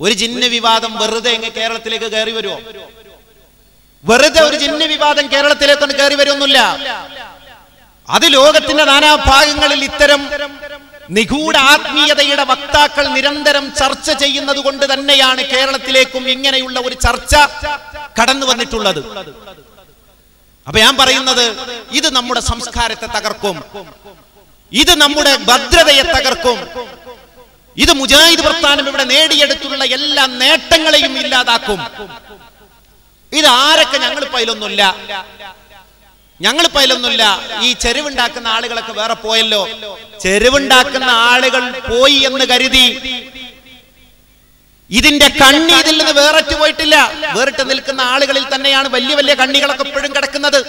ഒരു ജിന്ന വിവാദം വെറുതെ എങ്ങ് കേരളത്തിലേക്ക് കയറി വരുമോ വെറുതെ ഒരു ജിന്ന വിവാദം കേരളത്തിലേക്കൊന്ന് കയറി വരുമൊന്നുമില്ല അത് ലോകത്തിന്റെ നാനാഭാഗങ്ങളിൽ ഇത്തരം നിഗൂഢ ആത്മീയതയുടെ വക്താക്കൾ നിരന്തരം ചർച്ച ചെയ്യുന്നത് കൊണ്ട് തന്നെയാണ് കേരളത്തിലേക്കും ഇങ്ങനെയുള്ള ഒരു ചർച്ച കടന്നു വന്നിട്ടുള്ളത്. അപ്പൊ ഞാൻ പറയുന്നത് ഇത് നമ്മുടെ സംസ്കാരത്തെ തകർക്കും. ഇത് നമ്മുടെ ഭദ്രതയെ തകർക്കും. ഇത് മുജാഹിദ് പ്രസ്ഥാനം ഇവിടെ നേടിയെടുത്തുള്ള എല്ലാ നേട്ടങ്ങളെയും ഇല്ലാതാക്കും. ഇത് ആരൊക്കെ ഞങ്ങളിപ്പോ അതിലൊന്നുമില്ല ഞങ്ങളിപ്പോ അതിലൊന്നുമില്ല ഈ ചെരുവുണ്ടാക്കുന്ന ആളുകളൊക്കെ വേറെ പോയല്ലോ. ചെരുവുണ്ടാക്കുന്ന ആളുകൾ പോയി എന്ന് കരുതി. ഇതിന്റെ കണ്ണി ഇതിൽ നിന്ന് വേറിട്ട് പോയിട്ടില്ല. വേറിട്ട് നിൽക്കുന്ന ആളുകളിൽ തന്നെയാണ് വലിയ വലിയ കണ്ണികളൊക്കെ ഇപ്പോഴും കിടക്കുന്നത്.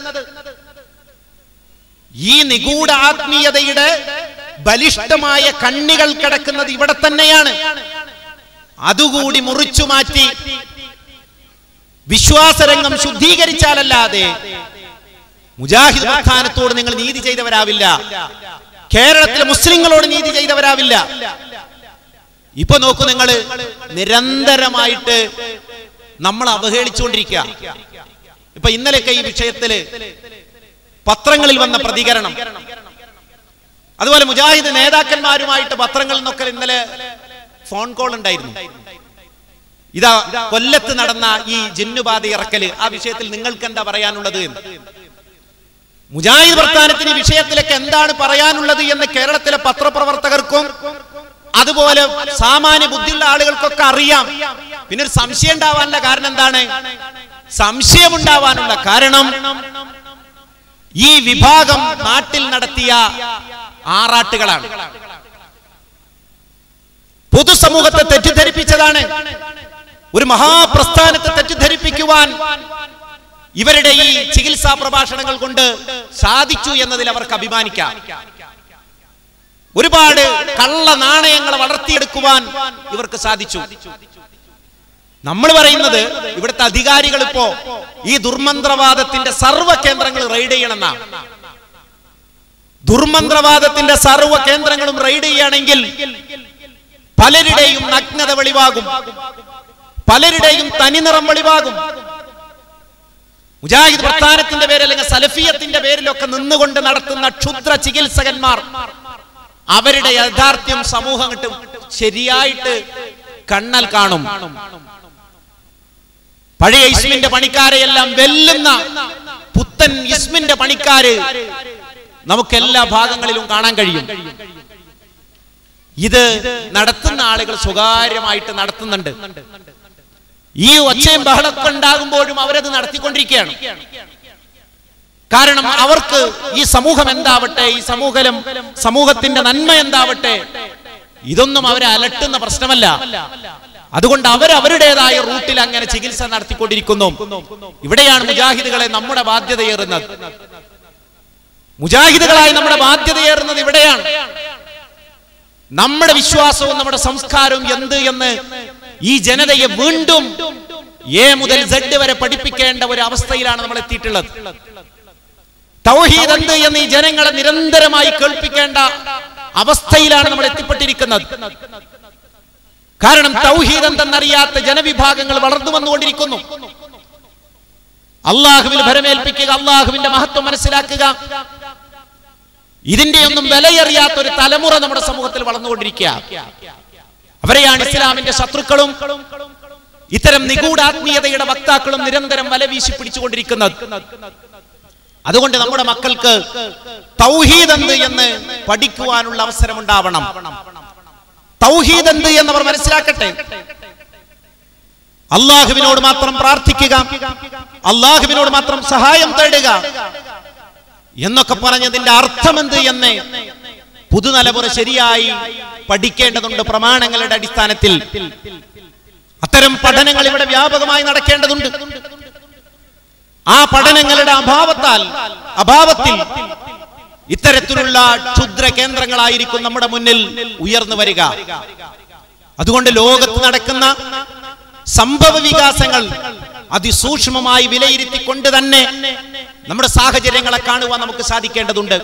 ഈ നിഗൂഢ ആത്മീയതയുടെ ബലിഷ്ഠമായ കണ്ണികൾ കിടക്കുന്നത് ഇവിടെ തന്നെയാണ്. അതുകൂടി മുറിച്ചു മാറ്റി വിശ്വാസരംഗം ശുദ്ധീകരിച്ചാലല്ലാതെ മുജാഹിദ് പ്രസ്ഥാനത്തോട് നിങ്ങൾ നീതി ചെയ്തവരാവില്ല. കേരളത്തിലെ മുസ്ലിങ്ങളോട് നീതി ചെയ്തവരാവില്ല. ഇപ്പൊ നോക്കൂ നിങ്ങൾ നിരന്തരമായിട്ട് നമ്മൾ അവഹേളിച്ചുകൊണ്ടിരിക്കുക. ഇപ്പൊ ഇന്നലെയൊക്കെ ഈ വിഷയത്തിൽ പത്രങ്ങളിൽ വന്ന പ്രതികരണം. അതുപോലെ മുജാഹിദ് നേതാക്കന്മാരുമായിട്ട് പത്രങ്ങളിൽ നിന്നൊക്കെ ഇന്നലെ ഫോൺ കോൾ ഉണ്ടായിരുന്നു. ഇതാ കൊല്ലത്ത് നടന്ന ഈ ജിന്നുബാധ ഇറക്കൽ. ആ വിഷയത്തിൽ നിങ്ങൾക്ക് എന്താ പറയാനുള്ളത് മുജാഹിദ് പ്രസ്ഥാനത്തിന് വിഷയത്തിലൊക്കെ എന്താണ് പറയാനുള്ളത് എന്ന് കേരളത്തിലെ പത്രപ്രവർത്തകർക്കും അതുപോലെ സാമാന്യ ബുദ്ധിയുള്ള ആളുകൾക്കൊക്കെ അറിയാം. പിന്നെ ഒരു സംശയം ഉണ്ടാവാനുള്ള കാരണം എന്താണ്? സംശയം ഉണ്ടാവാനുള്ള കാരണം ഈ വിഭാഗം നാട്ടിൽ നടത്തിയ ആറാട്ടുകളാണ്. പൊതുസമൂഹത്തെ തെറ്റിദ്ധരിപ്പിച്ചതാണ്. ഒരു മഹാപ്രസ്ഥാനത്തെ തെറ്റിദ്ധരിപ്പിക്കുവാൻ ഇവരുടെ ഈ ചികിത്സാ പ്രഭാഷണങ്ങൾ കൊണ്ട് സാധിച്ചു എന്നതിൽ അവർക്ക് അഭിമാനിക്കാം. ഒരുപാട് കള്ള നാണയങ്ങളെ വളർത്തിയെടുക്കുവാൻ ഇവർക്ക് സാധിച്ചു. നമ്മൾ പറയുന്നത് ഇവിടുത്തെ അധികാരികൾ ഇപ്പോ ഈ ദുർമന്ത്രവാദത്തിന്റെ സർവ കേന്ദ്രങ്ങൾ റെയ്ഡ് ചെയ്യണമെന്നാണ് ദുർമന്ത്രവാദത്തിന്റെ സർവ കേന്ദ്രങ്ങളും റെയ്ഡ് ചെയ്യുകയാണെങ്കിൽ പലരുടെയും നഗ്നത വെളിവാകും. പലരുടെയും തനിനിറം വെളിവാകും. മുജാഹിദ് പ്രസ്ഥാനത്തിന്റെ പേരിൽ അല്ലെങ്കിൽ സലഫിയത്തിന്റെ പേരിലൊക്കെ നിന്നുകൊണ്ട് നടത്തുന്ന ക്ഷുദ്ര ചികിത്സകന്മാർ അവരുടെ യഥാർത്ഥ്യം സമൂഹം കിട്ടും ശരിയായിട്ട് കണ്ണൽ കാണും. പഴയ ഇസ്മിന്റെ പണിക്കാരെയെല്ലാം വെല്ലുന്ന പുത്തൻ ഇസ്മിന്റെ പണിക്കാര് നമുക്ക് എല്ലാ ഭാഗങ്ങളിലും കാണാൻ കഴിയും. ഇത് നടത്തുന്ന ആളുകൾ സ്വകാര്യമായിട്ട് നടത്തുന്നുണ്ട്. ഈ ഒച്ചയും ബഹളമൊക്കെ ഉണ്ടാകുമ്പോഴും അവരത് നടത്തിക്കൊണ്ടിരിക്കുകയാണ്. കാരണം അവർക്ക് ഈ സമൂഹം എന്താവട്ടെ ഈ സമൂഹം സമൂഹത്തിന്റെ നന്മ എന്താവട്ടെ ഇതൊന്നും അവരെ അലട്ടുന്ന പ്രശ്നമല്ല. അതുകൊണ്ട് അവർ അവരുടേതായ റൂട്ടിൽ അങ്ങനെ ചികിത്സ നടത്തിക്കൊണ്ടിരിക്കുന്നു. ഇവിടെയാണ് മുജാഹിദുകളെ നമ്മുടെ ബാധ്യതയേറുന്നത് മുജാഹിദുകളായി നമ്മുടെ ബാധ്യതയേറുന്നത് ഇവിടെയാണ്. നമ്മുടെ വിശ്വാസവും നമ്മുടെ സംസ്കാരവും എന്ത് എന്ന് ഈ ജനതയെ വീണ്ടും എ മുതൽ സെഡ് വരെ പഠിപ്പിക്കേണ്ട ഒരു അവസ്ഥയിലാണ് നമ്മൾ എത്തിയിട്ടുള്ളത്. തൗഹീദ് എന്ത് എന്ന് ഈ ജനങ്ങളെ നിരന്തരമായി കേൾപ്പിക്കേണ്ട അവസ്ഥയിലാണ് നമ്മൾ എത്തിപ്പെട്ടിരിക്കുന്നത്. കാരണം തൗഹീദ് എന്തെന്നറിയാത്ത ജനവിഭാഗങ്ങൾ വളർന്നു വന്നുകൊണ്ടിരിക്കുന്നു. അള്ളാഹുവിൽ ഭരമേൽപ്പിക്കുക അള്ളാഹുവിന്റെ മഹത്വം മനസ്സിലാക്കുക. ഇതിന്റെ ഒന്നും വിലയറിയാത്ത ഒരു തലമുറ നമ്മുടെ സമൂഹത്തിൽ വളർന്നുകൊണ്ടിരിക്കുക. അവരെയാണ് ഇസ്ലാമിന്റെ ശത്രുക്കളും ഇത്തരം നിഗൂഢാത്മീയതയുടെ വക്താക്കളും നിരന്തരം വല വീശി പിടിച്ചുകൊണ്ടിരിക്കുന്നത്. അതുകൊണ്ട് നമ്മുടെ മക്കൾക്ക് തൗഹീദ് എന്ത് എന്ന് പഠിക്കുവാനുള്ള അവസരം ഉണ്ടാവണം തൗഹീദ് എന്ത് അവർ മനസ്സിലാക്കട്ടെ. അള്ളാഹുവിനോട് മാത്രം പ്രാർത്ഥിക്കുക. അള്ളാഹുവിനോട് മാത്രം സഹായം തേടുക. എന്നൊക്കെ പറഞ്ഞതിന്റെ അർത്ഥമെന്ത് എന്ന് പുതുതലമുറ ശരിയായി പഠിക്കേണ്ടതുണ്ട് പ്രമാണങ്ങളുടെ അടിസ്ഥാനത്തിൽ. അത്തരം പഠനങ്ങൾ ഇവിടെ വ്യാപകമായി നടക്കേണ്ടതുണ്ട്. ആ പഠനങ്ങളുടെ അഭാവത്താൽ അഭാവത്തിൽ ഇത്തരത്തിലുള്ള ക്ഷുദ്ര കേന്ദ്രങ്ങളായിരിക്കും നമ്മുടെ മുന്നിൽ ഉയർന്നു വരിക. അതുകൊണ്ട് ലോകത്ത് നടക്കുന്ന സംഭവ വികാസങ്ങൾ അതിസൂക്ഷ്മമായി വിലയിരുത്തിക്കൊണ്ട് തന്നെ നമ്മുടെ സാഹചര്യങ്ങളെ കാണുവാൻ നമുക്ക് സാധിക്കേണ്ടതുണ്ട്.